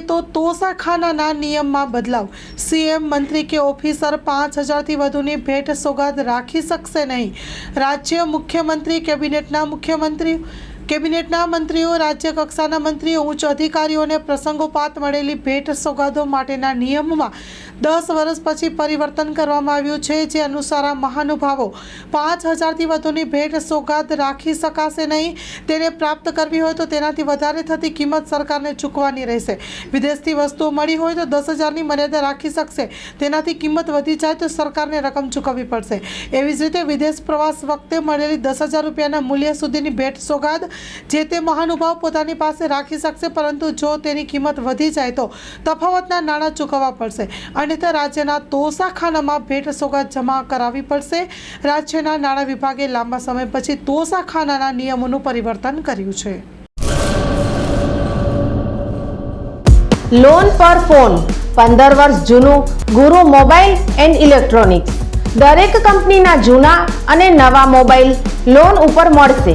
તો તોસાખાનાના નિયમમાં બદલાવ. સીએમ મંત્રી કે ઓફિસર પાંચ હજારથી વધુની ભેટ સોગાદ રાખી શકશે નહીં. રાજ્ય મુખ્યમંત્રી, કેબિનેટના મુખ્યમંત્રી કેબિનેટના મંત્રીઓ રાજ્ય કક્ષાના મંત્રીઓ, ઉચ્ચ અધિકારીઓને પ્રસંગોપાત મળેલી ભેટ સોગાદો માટેના નિયમમાં દસ વર્ષ પછી પરિવર્તન કરવામાં આવ્યું છે, જે અનુસાર આ મહાનુભાવો પાંચ હજારથી વધુની ભેટ સોગાદ રાખી શકાશે નહીં. તેને પ્રાપ્ત કરવી હોય તો તેનાથી વધારે થતી કિંમત સરકારને ચૂકવાની રહેશે. વિદેશથી વસ્તુઓ મળી હોય તો દસ હજારની મર્યાદા રાખી શકશે. તેનાથી કિંમત વધી જાય તો સરકારને રકમ ચૂકવવી પડશે. એવી જ રીતે વિદેશ પ્રવાસ વખતે મળેલી દસ હજાર રૂપિયાના મૂલ્ય સુધીની ભેટ સોગાદ જે તે મહાનુભાવ પોતાની પાસે રાખી શકશે, પરંતુ જો તેની કિંમત વધી જાય તો તફાવતના નાણાં ચૂકવવા પડશે. અન્યથા રાજ્યના તોસાખાનામાં ભેટ સોગાદ જમા કરાવવી પડશે. રાજ્યના નાણાં વિભાગે લાંબા સમય પછી તોસાખાનાના નિયમોનું પરિવર્તન કર્યું છે. લોન પર ફોન પંદર વર્ષ જૂનું, ગુરુ મોબાઈલ એન્ડ ઇલેક્ટ્રોનિક્સ. દરેક કંપનીના જૂના અને નવા મોબાઈલ લોન ઉપર મળશે.